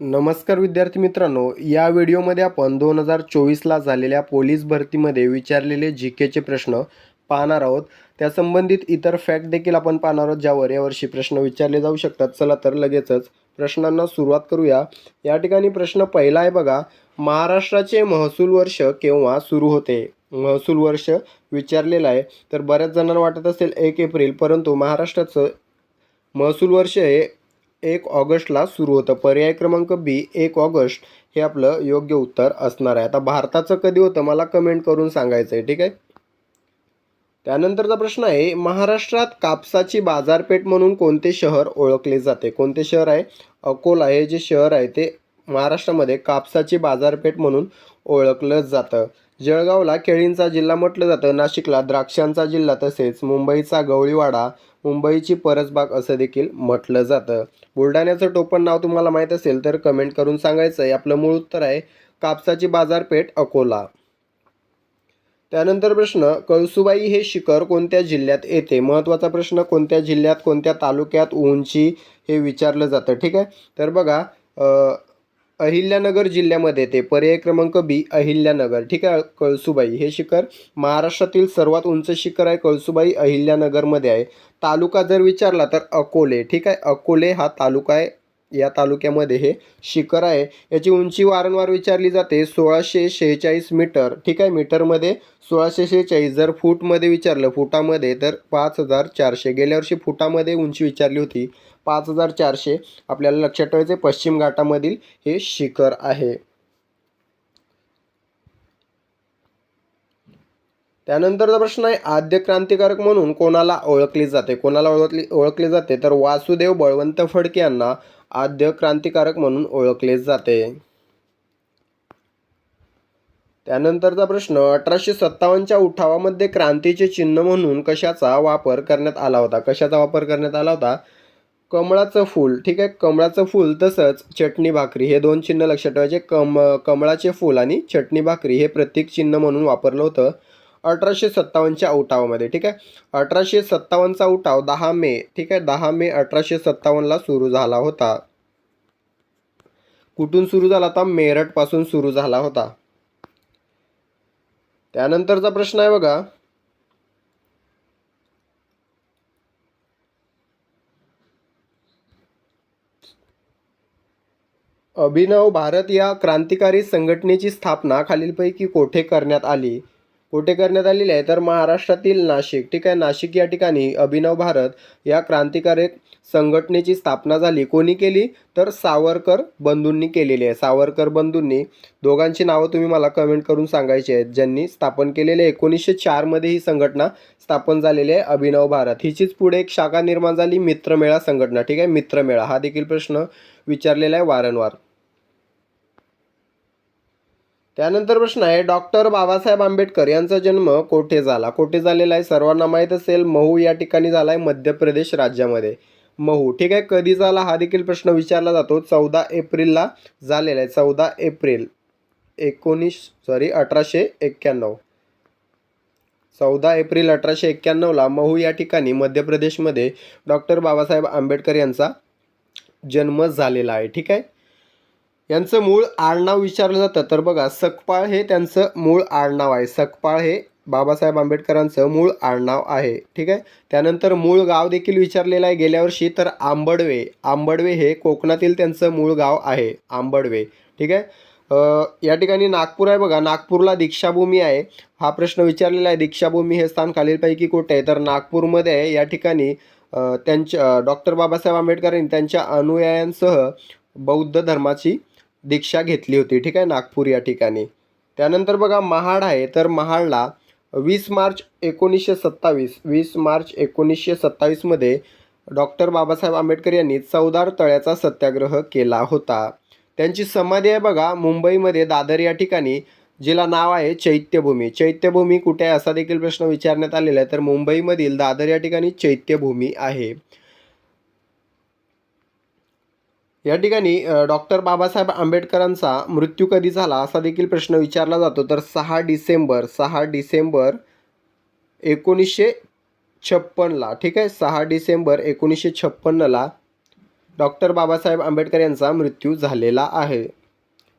नमस्कार विद्यार्थी मित्रांनो या व्हिडिओमध्ये आपण दोन हजार चोवीसला झालेल्या पोलीस भरतीमध्ये विचारलेले जी केचे प्रश्न पाहणार आहोत. त्या संबंधित इतर फॅक्ट देखील आपण पाहणार आहोत ज्यावर यावर्षी प्रश्न विचारले जाऊ शकतात. चला तर लगेचच प्रश्नांना सुरुवात करूया. या ठिकाणी प्रश्न पहिला आहे बघा महाराष्ट्राचे महसूल वर्ष केव्हा सुरू होते? महसूल वर्ष विचारलेलं आहे. तर बऱ्याच जणांना वाटत असेल एक एप्रिल परंतु महाराष्ट्राचं महसूल वर्ष हे एक ऑगस्टला सुरू होतं. पर्याय क्रमांक बी एक ऑगस्ट हे आपलं योग्य उत्तर असणार आहे. आता भारताचं कधी होतं मला कमेंट करून सांगायचं आहे ठीक आहे? त्यानंतरचा प्रश्न आहे महाराष्ट्रात कापसाची बाजारपेठ म्हणून कोणते शहर ओळखले जाते? कोणते शहर आहे? अकोला हे जे शहर आहे ते महाराष्ट्रामध्ये कापसाची बाजारपेठ म्हणून ओळखलं जातं. जळगावला केळींचा जिल्हा म्हटलं जातं. नाशिकला द्राक्षांचा जिल्हा तसेच. मुंबईचा गवळीवाडा मुंबईची परसबाग असं देखील म्हटलं जातं. बुलढाण्याचं टोपण नाव तुम्हाला माहीत असेल तर कमेंट करून सांगायचं आहे. आपलं मूळ उत्तर आहे कापसाची बाजारपेठ अकोला. त्यानंतर प्रश्न कळसुबाई हे शिखर कोणत्या जिल्ह्यात येते? महत्त्वाचा प्रश्न कोणत्या जिल्ह्यात कोणत्या तालुक्यात उंची हे विचारलं जातं. ठीक आहे? तर बघा अहिल्यानगर जिल्ह्यामध्ये येते पर्याय क्रमांक बी अहिल्यानगर. ठीक आहे कळसुबाई. हे शिखर महाराष्ट्रातील सर्वात उंच शिखर आहे कळसुबाई अहिल्यानगरमध्ये आहे. तालुका जर विचारला तर अकोले. ठीक आहे अकोले हा तालुका आहे. या तालुक्यामध्ये हे शिखर आहे. याची उंची वारंवार विचारली जाते सोळाशे शेहेचाळीस मीटर. ठीक आहे मीटरमध्ये सोळाशे शेहेचाळीस. जर फूटमध्ये विचारलं फुटामध्ये तर पाच हजार चारशे. गेल्या वर्षी फुटामध्ये उंची विचारली होती पाच हजार चारशे. आपल्याला लक्षात ठेवायचे पश्चिम घाटामधील हे शिखर आहे. त्यानंतरचा प्रश्न आहे आद्य क्रांतिकारक म्हणून कोणाला ओळखले जाते? कोणाला ओळखली ओळखले जाते? तर वासुदेव बळवंत फडके यांना आद्य क्रांतिकारक म्हणून ओळखले जाते. त्यानंतरचा प्रश्न अठराशे सत्तावन्नच्या उठावामध्ये क्रांतीचे चिन्ह म्हणून कशाचा वापर करण्यात आला होता? कशाचा वापर करण्यात आला होता? कमळाचं फूल. ठीक आहे कमळाचं फूल तसंच चटणी भाकरी. हे दोन चिन्ह लक्षात ठेवायचे. कम कमळाचे फूल आणि चटणी भाकरी हे प्रतीक चिन्ह म्हणून वापरलं होतं. अठराशे सत्तावन्नच्या उठावामध्ये ठीक आहे? अठराशे सत्तावन्नचा उठाव दहा मे ठीक आहे? दहा मे अठराशे सत्तावन्नला सुरू झाला होता. कुठून सुरू झाला होता? मेरठपासून सुरू झाला होता. त्यानंतरचा प्रश्न आहे बघा. अभिनव भारत या क्रांतिकारी संघटनेची स्थापना खालीलपैकी कोठे करण्यात आली? कोठे करण्यात आलेली आहे? तर महाराष्ट्रातील नाशिक. ठीक आहे नाशिक या ठिकाणी अभिनव भारत या क्रांतिकारक संघटनेची स्थापना झाली. कोणी केली? तर सावरकर बंधूंनी केलेली आहे. सावरकर बंधूंनी. दोघांची नावं तुम्ही मला कमेंट करून सांगायची आहेत. ज्यांनी स्थापन केलेले एकोणीसशे चारमध्ये ही संघटना स्थापन झालेली आहे अभिनव भारत. हिचीच पुढे एक शाखा निर्माण झाली मित्रमेळा संघटना. ठीक आहे मित्रमेळा. हा देखील प्रश्न विचारलेला आहे वारंवार. त्यानंतर प्रश्न आहे डॉक्टर बाबासाहेब आंबेडकर यांचा जन्म कोठे झाला? कोठे झालेला आहे? सर्वांना माहीत असेल महू या ठिकाणी झाला आहे मध्य प्रदेश राज्यामध्ये. महू ठीक आहे कधी झाला हा देखील प्रश्न विचारला जातो. चौदा एप्रिलला झालेला आहे. चौदा एप्रिल एकोणीस सॉरी अठराशे एक्क्याण्णव. चौदा एप्रिल अठराशे एक्क्याण्णवला महू या ठिकाणी मध्य प्रदेशमध्ये डॉक्टर बाबासाहेब आंबेडकर यांचा जन्म झालेला आहे. ठीक आहे? यांचं मूळ आडनाव विचारलं जातं. तर बघा सकपाळ हे त्यांचं मूळ आडनाव आहे. सकपाळ हे बाबासाहेब आंबेडकरांचं मूळ आडनाव आहे. ठीक आहे? त्यानंतर मूळ गाव देखील विचारलेलं आहे. गेल्या वर्षी तर आंबडवे. आंबडवे हे कोकणातील त्यांचं मूळ गाव आहे. आंबडवे. ठीक आहे? या ठिकाणी नागपूर आहे बघा. नागपूरला दीक्षाभूमी आहे. हा प्रश्न विचारलेला आहे. दीक्षाभूमी हे स्थान खालीलपैकी कुठे आहे? तर नागपूरमध्ये आहे. या ठिकाणी त्यांच्या डॉक्टर बाबासाहेब आंबेडकरांनी त्यांच्या अनुयायांसह बौद्ध धर्माची दीक्षा घेतली होती. ठीक आहे? नागपूर या ठिकाणी. त्यानंतर बघा महाड आहे. तर महाडला वीस मार्च एकोणीसशे सत्तावीस वीस मार्च एकोणीसशे सत्तावीसमध्ये डॉक्टर बाबासाहेब आंबेडकर यांनी चौदार तळ्याचा सत्याग्रह केला होता. त्यांची समाधी आहे बघा मुंबईमध्ये. दादर या ठिकाणी जिला नाव आहे चैत्यभूमी. चैत्यभूमी कुठे आहे असा देखील प्रश्न विचारण्यात आलेला आहे. तर मुंबईमधील दादर या ठिकाणी चैत्यभूमी आहे. या ठिकाणी डॉक्टर बाबासाहेब आंबेडकरांचा मृत्यू कधी झाला असा देखील प्रश्न विचारला जातो. तर सहा डिसेंबर सहा डिसेंबर एकोणीसशे छप्पनला ठीक आहे? सहा डिसेंबर एकोणीसशे छप्पन्नला डॉक्टर बाबासाहेब आंबेडकर यांचा मृत्यू झालेला आहे.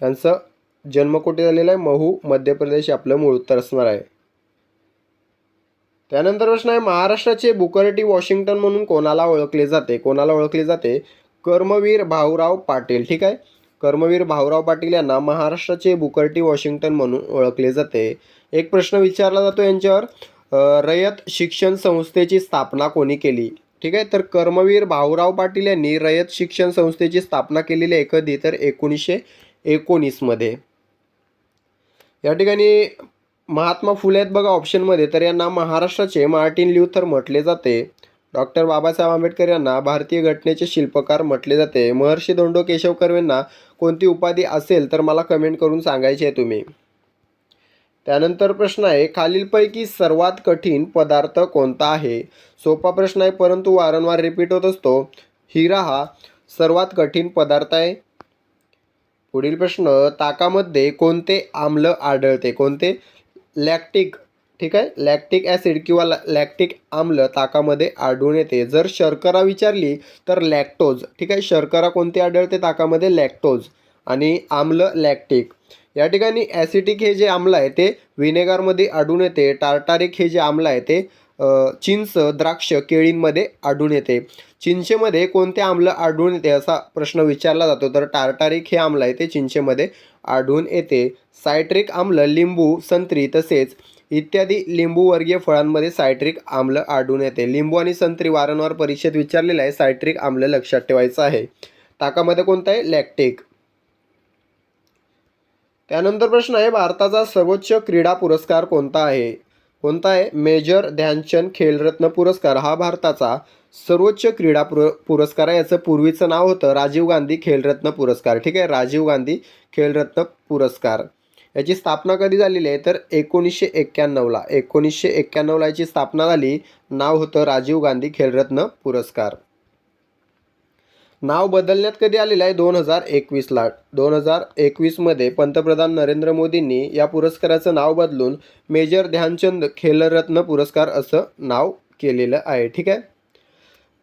त्यांचं जन्म कुठे झालेला आहे? महू मध्य प्रदेश आपलं मूळ उत्तर असणार आहे. त्यानंतर प्रश्न आहे महाराष्ट्राचे बुकरटी वॉशिंग्टन म्हणून कोणाला ओळखले जाते? कोणाला ओळखले जाते? कर्मवीर भाऊराव पाटील ठीक आहे? कर्मवीर भाऊराव पाटील यांना महाराष्ट्राचे बुकर्टी वॉशिंग्टन म्हणून ओळखले जाते. एक प्रश्न विचारला जातो यांच्यावर रयत शिक्षण संस्थेची स्थापना कोणी केली? ठीक आहे तर कर्मवीर भाऊराव पाटील यांनी रयत शिक्षण संस्थेची स्थापना केलेली आहे कधी? तर एकोणीसशे एकोणीसमध्ये या ठिकाणी महात्मा फुले आहेत बघा ऑप्शनमध्ये तर यांना महाराष्ट्राचे मार्टिन ल्युथर म्हटले जाते. डॉक्टर बाबासाहेब आंबेडकर यांना भारतीय घटनेचे शिल्पकार म्हटले जाते. महर्षी धोंडो केशव कर्वेंना कोणती उपाधी असेल तर मला कमेंट करून सांगायचे आहे तुम्ही. त्यानंतर प्रश्न आहे खालीलपैकी सर्वात कठीण पदार्थ कोणता आहे? सोपा प्रश्न आहे परंतु वारंवार रिपीट होत असतो. हिरा हा सर्वात कठीण पदार्थ आहे. पुढील प्रश्न ताकामध्ये कोणते आम्ल आढळते? कोणते? लॅक्टिक ठीक आहे? लॅक्टिक ॲसिड किंवा लॅक्टिक आम्ल ताकामध्ये आढळून येते. जर शर्करा विचारली तर लॅक्टोज ठीक आहे? शर्करा कोणती आढळते ताकामध्ये? लॅक्टोज आणि आम्ल लॅक्टिक या ठिकाणी ॲसिटिक हे जे आम्ल आहे ते विनेगारमध्ये आढळून येते. टार्टारिक हे जे आम्ल आहे ते चिंच द्राक्ष केळींमध्ये आढळून येते. चिंचेमध्ये कोणते आम्ल आढळून येते असा प्रश्न विचारला जातो. तर टार्टारिक हे आम्ल आहे ते चिंचेमध्ये आढळून येते. सायट्रिक आम्ल लिंबू संत्री तसेच. इत्यादी लिंबूवर्गीय फळांमध्ये सायट्रिक आम्ल आढळून येते. लिंबू आणि संत्री वारंवार परीक्षेत विचारलेलं आहे सायट्रिक आम्ल लक्षात ठेवायचं आहे. ताकामध्ये कोणतं आहे? लॅक्टिक. त्यानंतर प्रश्न आहे भारताचा सर्वोच्च क्रीडा पुरस्कार कोणता आहे? कोणता आहे? मेजर ध्यानचंद खेलरत्न पुरस्कार. हा भारताचा सर्वोच्च क्रीडा पुर पुरस्कार आहे. याचं पूर्वीचं नाव होतं राजीव गांधी खेलरत्न पुरस्कार. ठीक आहे? राजीव गांधी खेलरत्न पुरस्कार. याची स्थापना कधी झालेली आहे? तर एकोणीसशे एक्क्याण्णवला. एकोणीसशे एक्क्याण्णवला याची स्थापना झाली. नाव होतं राजीव गांधी खेलरत्न पुरस्कार. नाव बदलण्यात कधी आलेलं आहे? दोन हजार एकवीसला. दोन हजार एकवीसमध्ये पंतप्रधान नरेंद्र मोदींनी या पुरस्काराचं नाव बदलून मेजर ध्यानचंद खेलरत्न पुरस्कार असं नाव केलेलं आहे. ठीक आहे?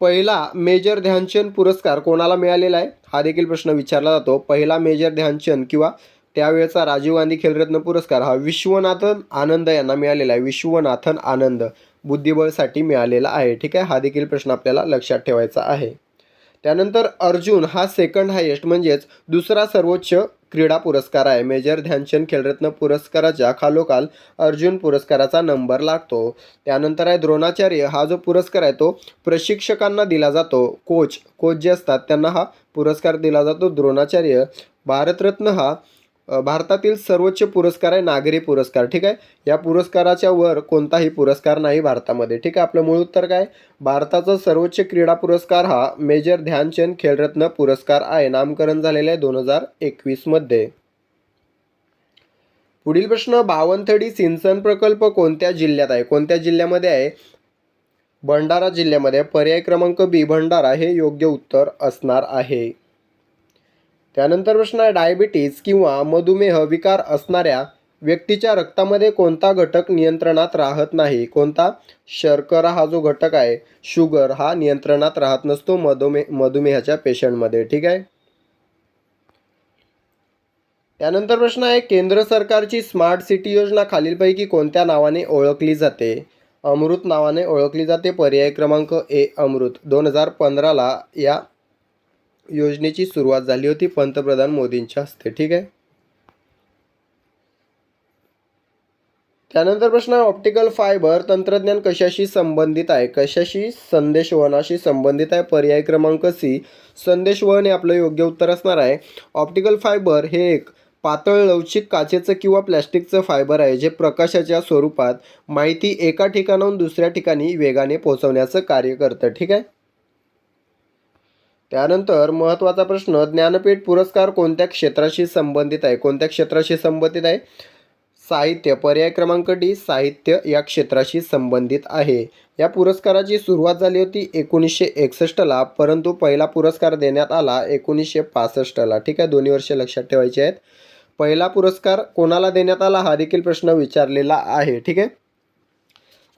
पहिला मेजर ध्यानचंद पुरस्कार कोणाला मिळालेला आहे? हा देखील प्रश्न विचारला जातो. पहिला मेजर ध्यानचंद किंवा त्यावेळचा राजीव गांधी खेलरत्न पुरस्कार हा विश्वनाथन आनंद यांना मिळालेला आहे. विश्वनाथन आनंद बुद्धिबळसाठी मिळालेला आहे. ठीक आहे? हा देखील प्रश्न आपल्याला लक्षात ठेवायचा आहे. त्यानंतर अर्जुन हा सेकंड हायेस्ट म्हणजेच दुसरा सर्वोच्च क्रीडा पुरस्कार आहे. मेजर ध्यानचंद खेलरत्न पुरस्काराच्या खालोखाल अर्जुन पुरस्काराचा नंबर लागतो. त्यानंतर आहे द्रोणाचार्य. हा जो पुरस्कार आहे तो प्रशिक्षकांना दिला जातो. कोच कोच जे असतात त्यांना हा पुरस्कार दिला जातो. द्रोणाचार्य. भारतरत्न हा भारतातील सर्वोच्च पुरस्कार आहे नागरी पुरस्कार ठीक आहे? या पुरस्काराच्या वर कोणताही पुरस्कार नाही भारतामध्ये ठीक आहे? आपलं मूळ उत्तर काय? भारताचा सर्वोच्च क्रीडा पुरस्कार हा मेजर ध्यानचंद खेलरत्न पुरस्कार आहे. नामकरण झालेलं आहे दोन हजार एकवीसमध्ये पुढील प्रश्न बावनथडी सिंचन प्रकल्प कोणत्या जिल्ह्यात आहे? कोणत्या जिल्ह्यामध्ये आहे? भंडारा जिल्ह्यामध्ये. पर्याय क्रमांक बी भंडारा हे योग्य उत्तर असणार आहे. त्यानंतर प्रश्न आहे डायबिटीज किंवा मधुमेह विकार असणाऱ्या व्यक्तीच्या रक्तामध्ये कोणता घटक नियंत्रणात राहत नाही? कोणता? शर्करा हा जो घटक आहे शुगर हा नियंत्रणात राहत नसतो मधुमे मधुमेहाच्या पेशंटमध्ये ठीक आहे? त्यानंतर प्रश्न आहे केंद्र सरकारची स्मार्ट सिटी योजना खालीलपैकी कोणत्या नावाने ओळखली जाते? अमृत नावाने ओळखली जाते पर्याय क्रमांक ए अमृत. दोन हजार पंधराला या योजनेची सुरुवात झाली होती पंतप्रधान मोदींच्या हस्ते ठीक आहे? त्यानंतर प्रश्न आहे ऑप्टिकल फायबर तंत्रज्ञान कशाशी संबंधित आहे? कशाशी संदेशवहनाशी संबंधित आहे? पर्याय क्रमांक सी संदेशवहन हे आपलं योग्य उत्तर असणार आहे. ऑप्टिकल फायबर हे एक पातळ लवचिक काचेचं किंवा प्लॅस्टिकचं फायबर आहे जे प्रकाशाच्या स्वरूपात माहिती एका ठिकाणाहून दुसऱ्या ठिकाणी वेगाने पोहोचवण्याचं कार्य करतं ठीक आहे? त्यानंतर महत्त्वाचा प्रश्न ज्ञानपीठ पुरस्कार कोणत्या क्षेत्राशी संबंधित आहे? कोणत्या क्षेत्राशी संबंधित आहे? साहित्य. पर्याय क्रमांक डी साहित्य या क्षेत्राशी संबंधित आहे. या पुरस्काराची सुरुवात झाली होती एकोणीसशे एकसष्टला परंतु पहिला पुरस्कार देण्यात आला एकोणीसशे पासष्टला ठीक आहे? दोन्ही वर्षे लक्षात ठेवायचे आहेत. पहिला पुरस्कार कोणाला देण्यात आला हा देखील प्रश्न विचारलेला आहे. ठीक आहे?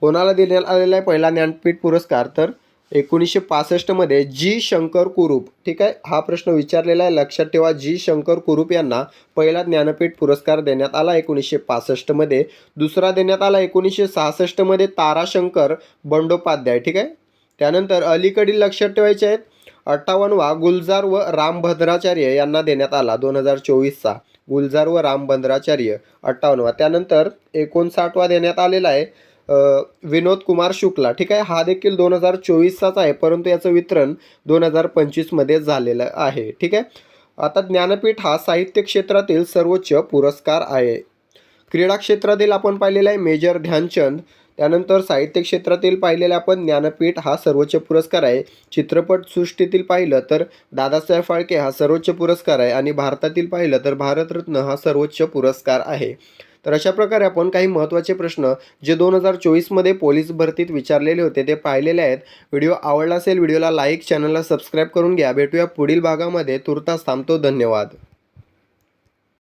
कोणाला देण्यात आलेला आहे पहिला ज्ञानपीठ पुरस्कार? तर एकोणीसशे पासष्टमध्ये जी शंकर कुरूप ठीक आहे? हा प्रश्न विचारलेला आहे. लक्षात ठेवा जी शंकर कुरूप यांना पहिला ज्ञानपीठ पुरस्कार देण्यात आला एकोणीसशे पासष्टमध्ये दुसरा देण्यात आला एकोणीसशे सहासष्टमध्ये ताराशंकर बंडोपाध्याय ठीक आहे? त्यानंतर अलीकडील लक्षात ठेवायचे आहेत अठ्ठावन्नवा गुलजार व रामभद्राचार्य यांना देण्यात आला दोन हजार चोवीसचा. गुलजार व रामभद्राचार्य अठ्ठावन्नवा त्यानंतर एकोणसाठवा देण्यात आलेला आहे विनोद कुमार शुक्ला. ठीक आहे हा देखील दोन हजार चोवीसचाच आहे परंतु याचं वितरण दोन हजार पंचवीसमध्ये झालेलं आहे. ठीक आहे? आता ज्ञानपीठ हा साहित्य क्षेत्रातील सर्वोच्च पुरस्कार आहे. क्रीडा क्षेत्रातील आपण पाहिलेला आहे मेजर ध्यानचंद. त्यानंतर साहित्य क्षेत्रातील पाहिलेला आपण ज्ञानपीठ हा सर्वोच्च पुरस्कार आहे. चित्रपटसृष्टीतील पाहिलं तर दादासाहेब फाळके हा सर्वोच्च पुरस्कार आहे आणि भारतातील पाहिलं तर भारतरत्न हा सर्वोच्च पुरस्कार आहे. तर अशा प्रकारे आपण काही महत्त्वाचे प्रश्न जे दोन हजार चोवीसमध्ये पोलीस भरतीत विचारलेले होते ते पाहिलेले आहेत. व्हिडिओ आवडला असेल व्हिडिओला लाईक चॅनलला सबस्क्राईब करून घ्या. भेटूया पुढील भागामध्ये. तुर्तास थांबतो. धन्यवाद.